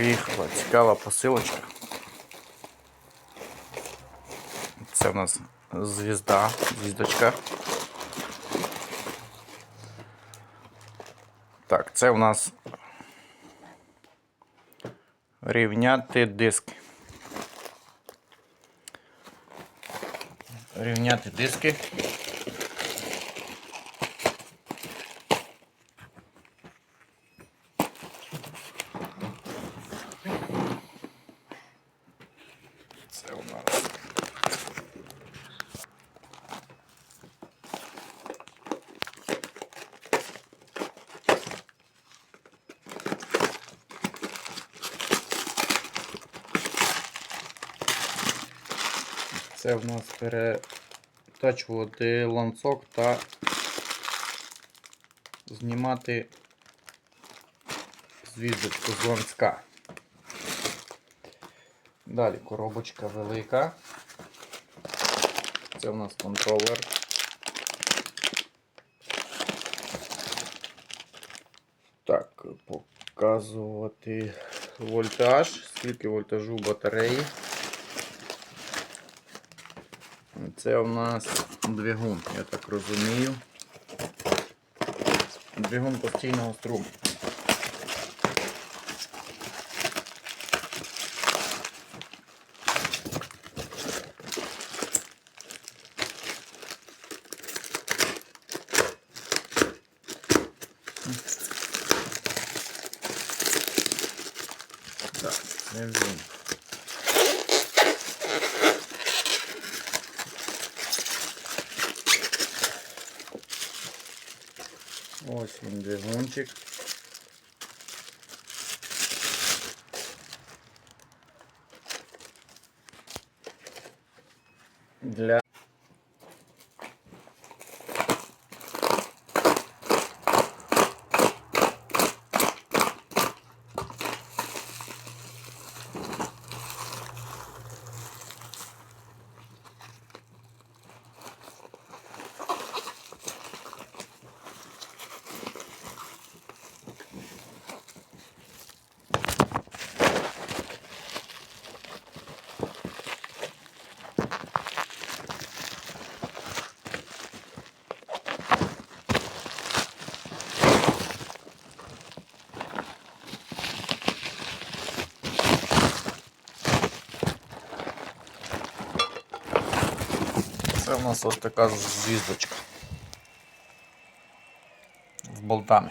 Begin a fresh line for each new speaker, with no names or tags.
приїхала цікава посилочка. Це в нас звізда, звіздочка. Так, це у нас рівняти диски. Рівняти диски. Це у нас. Це в нас перетачувати ланцок та знімати звіздочку з ланцка. Далі коробочка велика. Це у нас контролер. Так, показувати вольтаж, скільки вольтажу батареї. Це у нас двигун, я так розумію. Двигун постійного струму. Так, це він. Ось він двигунчик. Для Це у нас ось така звіздочка з болтами.